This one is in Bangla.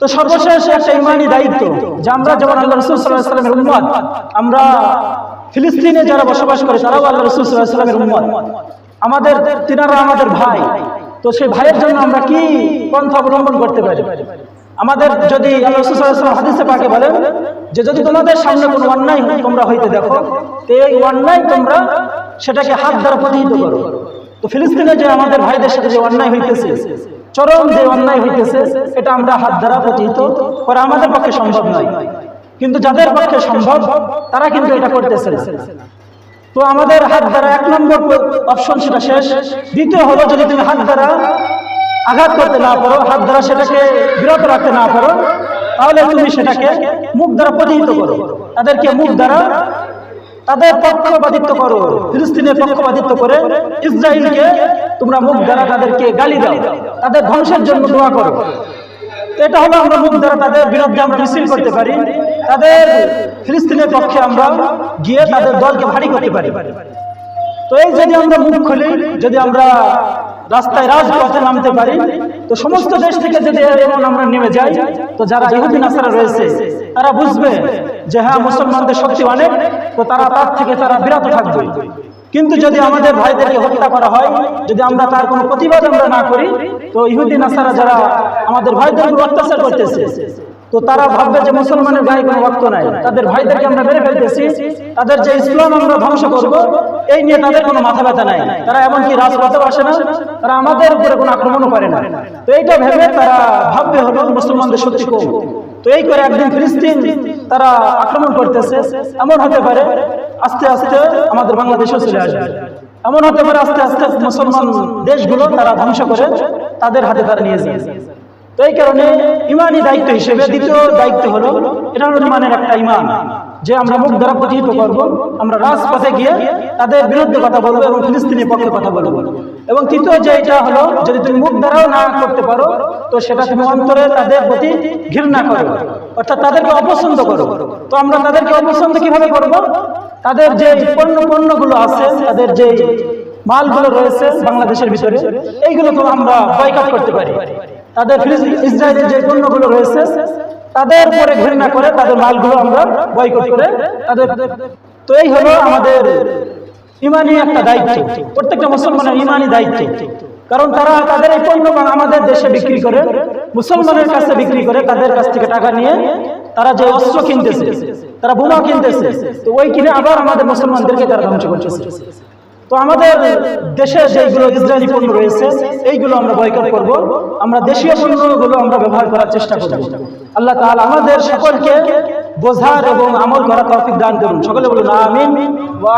তো সর্বশেষ একটা ইমানি দায়িত্ব যে আমরা যেমন আল্লাহ রসুল সাল্লাহ সাল্লামের আমরা ফিলিস্তিনে যারা বসবাস করে তারাও আল্লাহ রসুল সাল্লাহ সাল্লামের আমাদের তিনারা আমাদের ভাই। তো সেই ভাইয়ের জন্য আমরা কি পন্থা অবলম্বন করতে পারি? আমাদের যদি আল্লাহ রসুল সাল্লাহ সাল্লাম হাদিসে পাকে বলেন যে যদি তোমাদের সামনে কোনো অন্যায় তোমরা হইতে দেখো। তো এই অন্যায় তোমরা সেটাকে হাত দ্বারা প্রতিহিত করো। তো ফিলিস্তিনে যে আমাদের ভাইদের সাথে যে অন্যায় হইতেছে চরম যে অন্যায় হইতেছে, এটা আমরা হাত দ্বারা প্রতিহিত করা আমাদের পক্ষে সম্ভব নয়। কিন্তু যাদের পক্ষে সম্ভব, তারা কিন্তু এটা করতেছে। তো আমাদের হাত দ্বারা এক নম্বর অপশন সেটা শেষ। দ্বিতীয় হলো, যদি তুমি হাত দ্বারা আঘাত করতে না পারো, হাত দ্বারা সেটাকে বিরত রাখতে না পারো, তাহলে তুমি সেটাকে মুখ দ্বারা প্রতিহিত করো। তাদেরকে মুখ দ্বারা তাদের পক্ষপাতিত্ব করো। ফিলিস্তিনের পক্ষপাতিত্ব করে ইসরায়েলকে তোমরা মুখ দ্বারা তাদেরকে গালি দাও। তাদের ধ্বংসের জন্য দোয়া করো। এটা হলো আমরা মুখ দ্বারা তাদের বিরুদ্ধে আমরা মিছিল করতে পারি। তাদের ফিলিস্তিনের পক্ষে আমরা গিয়ে তাদের দলকে ভারী করতে পারি। তো এই যদি আমরা মুখ খুলি, যদি আমরা রাস্তায় রাজপথে নামতে পারি, তো সমস্ত দেশ থেকে যদি এমন আমরা নেমে যাই, তো যারা ইহুদি নাসারা রয়েছে, তারা বুঝবে যে হ্যাঁ মুসলমানদের শক্তি অনেক, তো তারা তার থেকে তারা বিরত থাকবে। কিন্তু যদি আমাদের ভাইদেরকে হত্যা করা হয়, যদি আমরা তার কোনো প্রতিবাদ আমরা না করি, তো ইহুদি নাসারা যারা আমাদের ভাইদের অত্যাচার করতেছে তো তারা ভাববে যে মুসলমানের গায়ে কোনো রক্ত নাই। তাদের ভাইদেরকে আমরা মেরে ফেলতেছি। তাদের যে ইসলাম আমরা ধ্বংস করব, এই নিয়ে তাদের কোনো মাথা ব্যথা নাই। তারা এমনকি রাজপথেও আসে না। তারা আমাদের উপরে কোনো আক্রমণও করে না। তো এইটা ভেবে তারা ভাববে হলো মুসলমানদের সত্যি কম। তো এই করে একদিন ফিলিস্তিন তারা আক্রমণ করতেছে। এমন হতে পারে আস্তে আস্তে আমাদের বাংলাদেশেও চলে আসবে। এমন হতে পারে আস্তে আস্তে মুসলমান দেশগুলো তারা ধ্বংস করে তাদের হাতে তারা নিয়ে যায় তো এই কারণে ইমানই দায়িত্ব হিসেবে দ্বিতীয় দায়িত্ব হলো, এটা হলো ইমানের একটা ইমান, যে আমরা মুখ দ্বারা প্রতিহিত করব, আমরা রাজপথে গিয়ে তাদের বিরুদ্ধে কথা বলব এবং ফিলিস্তিনের পক্ষে কথা বলব। এবং তৃতীয় যে এটা হলো, যদি তুমি মুখ দ্বারাও না করতে পারো, তো সেটা তুমি অন্তরে তাদের প্রতি ঘৃণা করো, অর্থাৎ তাদেরকে অপছন্দ করো। তো আমরা তাদেরকে অপছন্দ কীভাবে করব? তাদের যে পণ্য পণ্যগুলো আছে, তাদের যে মালগুলো রয়েছে বাংলাদেশের ভিতরে। এইগুলো তো আমরা বয়কাট করতে পারি। তাদের ইসরায়েলের যে পণ্যগুলো রয়েছে, তাদের পরে ঘৃণা করে তাদের মালগুলো আমরা বয়কট করে তাদের তো এই হলো আমাদের ইমানি একটা দায়িত্ব। প্রত্যেকটা মুসলমানের ইমানি দায়িত্ব। কারণ তারা তাদের এই পণ্য আমাদের দেশে বিক্রি করে, মুসলমানের কাছে বিক্রি করে তাদের কাছ থেকে টাকা নিয়ে তারা যে অস্ত্র কিনতেছে, তারা বোমা কিনতেছে, তো ওই কিনে আবার আমাদের মুসলমানদেরকে তারা ধ্বংস করতেছে। তো আমাদের দেশে যেগুলো ইসরায়েলি পণ্য রয়েছে, এইগুলো আমরা বয়কট করব। আমরা দেশীয় পণ্যগুলো আমরা ব্যবহার করার চেষ্টা করব। আল্লাহ তাআলা আমাদের সকলকে বোঝার এবং আমল করার তৌফিক দান করুন। সকলে বলুন, আমিন। ওয়া